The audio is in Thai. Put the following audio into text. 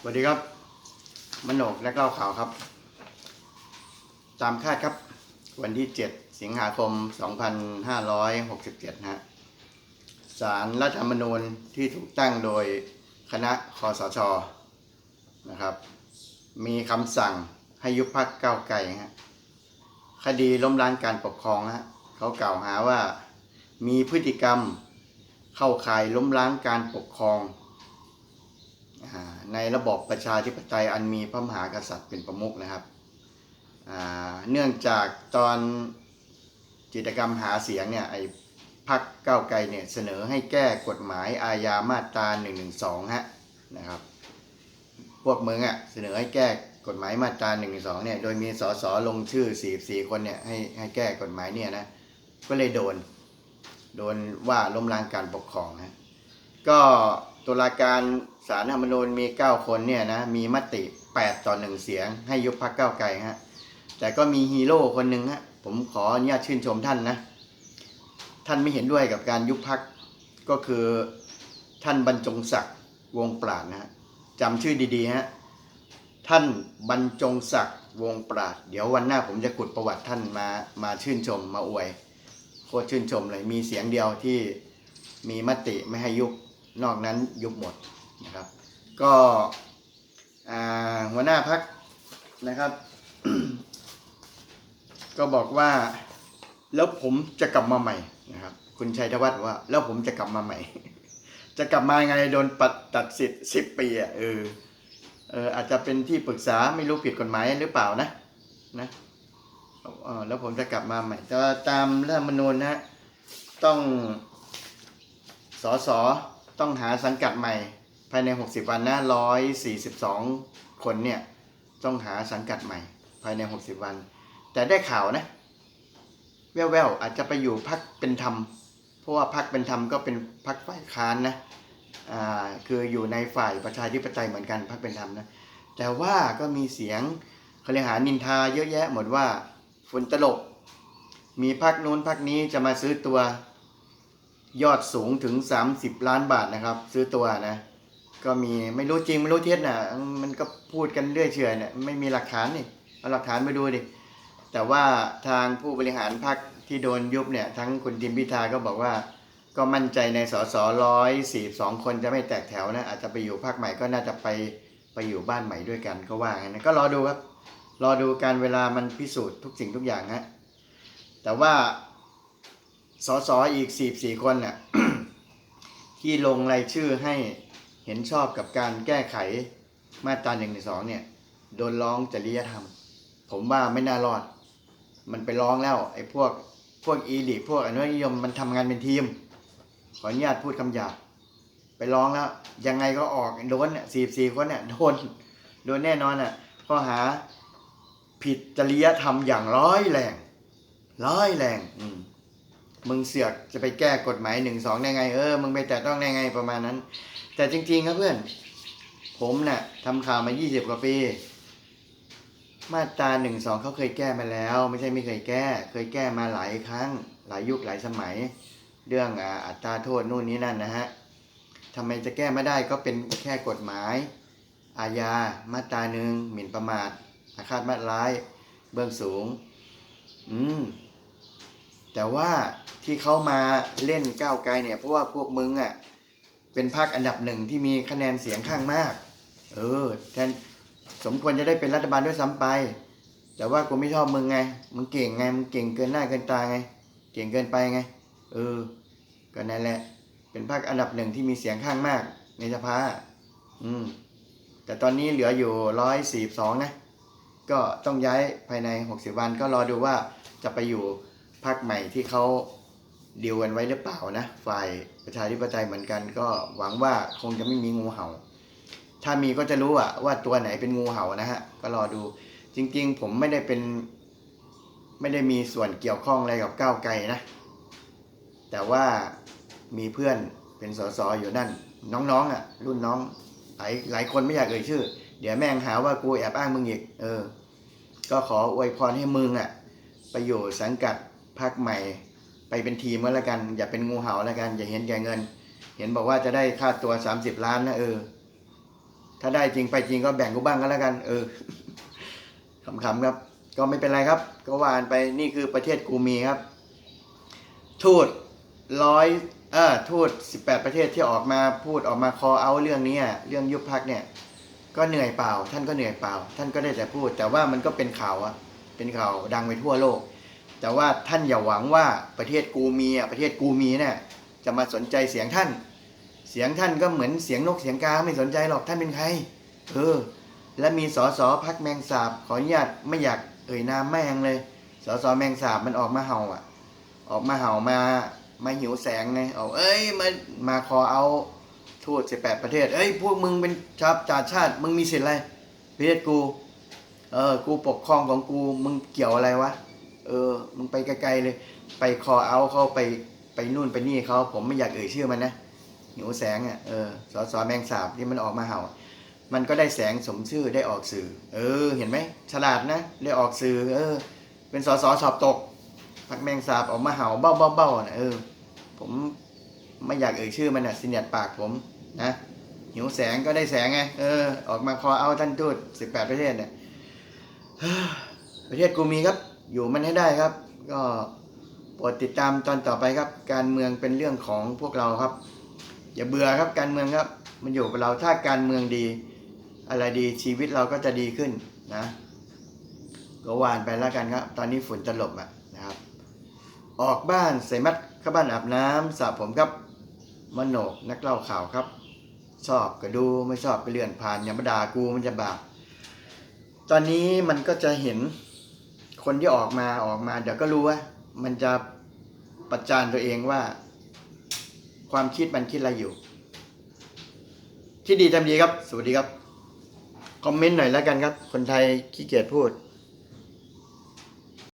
สวัสดีครับมโนกและเก้าข่าวครับ ตามคาดครับ วันที่ 7 สิงหาคม 2567นะฮะสารรัฐธรรมนูญที่ถูกตั้งโดยคณะคอสชนะครับ มีคำสั่งให้ยุบพักเก้าไกลฮะคดีล้มล้างการปกครองฮะเขากล่าวหาว่ามีพฤติกรรมเข้าข่ายล้มล้างการปกครอง ในระบอบประชาธิปไตยอันมีพระมหากษัตริย์เป็นประมุขนะครับ เนื่องจากตอนกิจกรรมหาเสียงเนี่ยไอ้พักก้าวไกลเนี่ยเสนอให้แก้กฎหมายอาญามาตรา1นึฮะนะครับ พวกมึงอะเสนอให้แก้กฎหมายมาตรา1นึเนี่ยโดยมีสสลงชื่อ 44 คนเนี่ยให้ให้แก้กฎหมายเนี่ยนะก็เลยโดน โดนว่าล้มล้างการปกครองนะก็ ตุลาการสารรัฐธรรมนูญมี 9 คนเนี่ยนะมีมติ 8 ต่อ 1 เสียง ให้ยุบพักเก้าไกลฮะแต่ก็มีฮีโร่คนหนึ่งฮะผมขออนุญาตชื่นชมท่านนะ ท่านไม่เห็นด้วยกับการยุบพักก็คือท่านบรรจงศักดิ์วงปราดนะฮะจำชื่อดีๆฮะท่านบรรจงศักดิ์วงปราด เดี๋ยววันหน้าผมจะขุดประวัติท่านมามาชื่นชมมาอวยโคตรชื่นชมเลยมีเสียงเดียวที่มีมติไม่ให้ยุบ นอกนั้นยุบหมดนะครับ ก็หัวหน้าพักนะครับ ก็บอกว่าแล้วผมจะกลับมาใหม่นะครับ คุณชัยธวัฒน์ว่า แล้วผมจะกลับมาใหม่ จะกลับมาไงโดนปัดตัดสิทธิ์สิบปีอะเออเอออาจจะเป็นที่ปรึกษาไม่รู้ผิดกฎหมายหรือเปล่านะนะออแล้วผมจะกลับมาใหม่แต่ตามรัฐธรรมนูญนะ ต้องสอสอ ต้องหาสังกัดใหม่ ภายใน 60 วันนะ142 คนเนี่ยต้องหาสังกัดใหม่ ภายใน 60 วัน แต่ได้ข่าวนะ แว่วๆอาจจะไปอยู่พักเป็นธรรม เพราะว่าพักเป็นธรรมก็เป็นพักฝ่ายค้านนะอ่าคืออยู่ในฝ่ายประชาธิปไตยเหมือนกันพักเป็นธรรมนะแต่ว่าก็มีเสียงเขาเรียกหานินทาเยอะแยะหมดว่าฝุ่นตลบมีพักนู้นพักนี้จะมาซื้อตัว ยอดสูงถึง 30 ล้านบาทนะครับ ซื้อตัวนะ ก็มีไม่รู้จริงไม่รู้เท็จนะมันก็พูดกันเรื่อยเฉยเนี่ยไม่มีหลักฐานนี่เอาหลักฐานไปดูดิแต่ว่าทางผู้บริหารพักที่โดนยุบเนี่ยทั้งคุณทิมพิธาก็บอกว่า ก็มั่นใจในสสร้อยสี่สองคนจะไม่แตกแถวนะอาจจะไปอยู่ภาคใหม่ก็น่าจะไปไปอยู่บ้านใหม่ด้วยกันก็ว่างั้นนะก็รอดูครับรอดูการเวลามันพิสูจน์ทุกสิ่งทุกอย่างฮะแต่ว่า สสอีกสี่สี่คนน่ะที่ลงรายชื่อให้เห็นชอบกับการแก้ไขมาตราหนึ่งในสองเนี่ย โดนร้องจริยธรรม ผมว่าไม่น่ารอด มันไปร้องแล้ว ไอ้พวกพวกอีลิพวกอนุนิยมมันทำงานเป็นทีม ขออนุญาตพูดคำหยาบไปร้องแล้ว ยังไงก็ออกโดนสี่สี่คนเนี่ยโดนโดนแน่นอนอะข้อหาผิดจริยธรรมอย่างร้อยแรง ร้อยแรง อืม มึงเสือกจะไปแก้กฎหมายหนึ่งสองได้ไง เออ มึงไปแต่ต้องได้ไงประมาณนั้น แต่จริงๆครับเพื่อน ผมเนี่ยทำข่าวมา20กว่าปี มาตราหนึ่งสองเขาเคยแก้มาแล้ว ไม่ใช่ไม่เคยแก้ เคยแก้มาหลายครั้ง หลายยุคหลายสมัย เรื่องอ่าอัตราโทษนู่นนี่นั่นนะฮะทำไมจะแก้ไม่ได้ก็เป็นแค่กฎหมาย อาญามาตราหนึ่งหมิ่นประมาทอาฆาตมาร้าย เบื้องสูง อืม แต่ว่าที่เขามาเล่นก้าวไกลเนี่ยเพราะว่าพวกมึงอะเป็นพรรคอันดับหนึ่งที่มีคะแนนเสียงข้างมาก เออแทนสมควรจะได้เป็นรัฐบาลด้วยซ้ำไป แต่ว่ากูไม่ชอบมึงไง มึงเก่งไง มึงเก่งเกินหน้าเกินตาไง เก่งเกินไปไง เออ ก็นั่นแหละ เป็นพรรคอันดับหนึ่งที่มีเสียงข้างมาก ในสภา อืม แต่ตอนนี้เหลืออยู่ร้อยสี่สองนะ ก็ต้องย้ายภายใน60วันก็รอดูว่าจะไปอยู่ พรรคใหม่ที่เขาดีลกันไว้หรือเปล่านะ ฝ่ายประชาธิปไตยเหมือนกัน ก็หวังว่าคงจะไม่มีงูเห่า ถ้ามีก็จะรู้อะว่าตัวไหนเป็นงูเห่านะฮะ ก็รอดู จริง ๆ ผมไม่ได้เป็น ไม่ได้มีส่วนเกี่ยวข้องอะไรกับก้าวไกลนะ แต่ว่ามีเพื่อนเป็นสสอยู่นั่น น้องๆอะ รุ่นน้องหลายหลายคนไม่อยากเอ่ยชื่อ เดี๋ยวแม่งหาว่ากูแอบอ้างมึงอีก เออ ก็ขออวยพรให้มึงอะ ไปอยู่สังกัด พรรคใหม่ไปเป็นทีมก็แล้วกัน อย่าเป็นงูเห่าแล้วกัน อย่าเห็นแก่เงิน เห็นบอกว่าจะได้ค่าตัว30ล้านนะเออ ถ้าได้จริงไปจริงก็แบ่งกูบ้างก็แล้วกัน เออขำๆครับ ก็ไม่เป็นไรครับ ก็วานไปนี่คือประเทศกูมีครับ ทูตร้อยเออทูตสิบแปดประเทศที่ออกมาพูดออกมาคอเอาเรื่องนี้เรื่องยุบพักเนี่ย ก็เหนื่อยเปล่า ท่านก็เหนื่อยเปล่า ท่านก็ได้แต่พูด แต่ว่ามันก็เป็นข่าวอะเป็นข่าวดังไปทั่วโลก แต่ว่าท่านอย่าหวังว่าประเทศกูมีอะประเทศกูมีเนี่ยจะมาสนใจเสียงท่าน เสียงท่านก็เหมือนเสียงนกเสียงกาไม่สนใจหรอกท่านเป็นใครเออและมีสอสอพักแมงสาบขออนุญาตไม่อยากเอ่ยนามแม่งเลยสอสอแมงสาบมันออกมาเห่าอะ ออกมาเห่ามามาหิวแสงไงเอาเอ้ยมามาคอเอาทูตสิบแปดประเทศ เอ้ยพวกมึงเป็นชาติชาติชาติ มึงมีสิทธิ์อะไรประเทศกู เออ กูปกครองของกู มึงเกี่ยวอะไรวะ เออมึงไปไกลๆเลย ไปคอเอาเขาไปไปนู่นไปนี่เขาผมไม่อยากเอ่ยชื่อมันนะหิวแสงอะเออสอสอแมงสาบที่มันออกมาเห่า มันก็ได้แสงสมชื่อได้ออกสื่อ เออ เห็นไหมฉลาดนะได้ออกสื่อ เออ เป็นสอสอสอบตกพักแมงสาบออกมาเห่าเบ้าเบ้าเบ้านะเออ ผมไม่อยากเอ่ยชื่อมันอะสิเนียดปากผมนะหิวแสงก็ได้แสงไงเออ ออกมาคอเอาท่านทูตสิบแปดประเทศเนี่ยประเทศกูมีครับ อยู่มันให้ได้ครับ ก็โปรดติดตามตอนต่อไปครับ การเมืองเป็นเรื่องของพวกเราครับ อย่าเบื่อครับการเมืองครับ มันอยู่กับเราถ้าการเมืองดี อะไรดีชีวิตเราก็จะดีขึ้นนะก็วานไปแล้วกันครับ ตอนนี้ฝุ่นตลบอะนะครับ ออกบ้านใส่มัดเข้าบ้านอาบน้ำสระผมครับมโนกนักเล่าข่าวครับ ชอบก็ดูไม่ชอบก็เลื่อนผ่านอย่ามาด่ากูมันจะบาปตอนนี้มันก็จะเห็น คนที่ออกมาออกมา เดี๋ยวก็รู้ว่ามันจะประจานตัวเองว่า ความคิดมันคิดอะไรอยู่ คิดดีทำดีครับ สวัสดีครับ คอมเมนต์หน่อยแล้วกันครับ คนไทยขี้เกียจพูด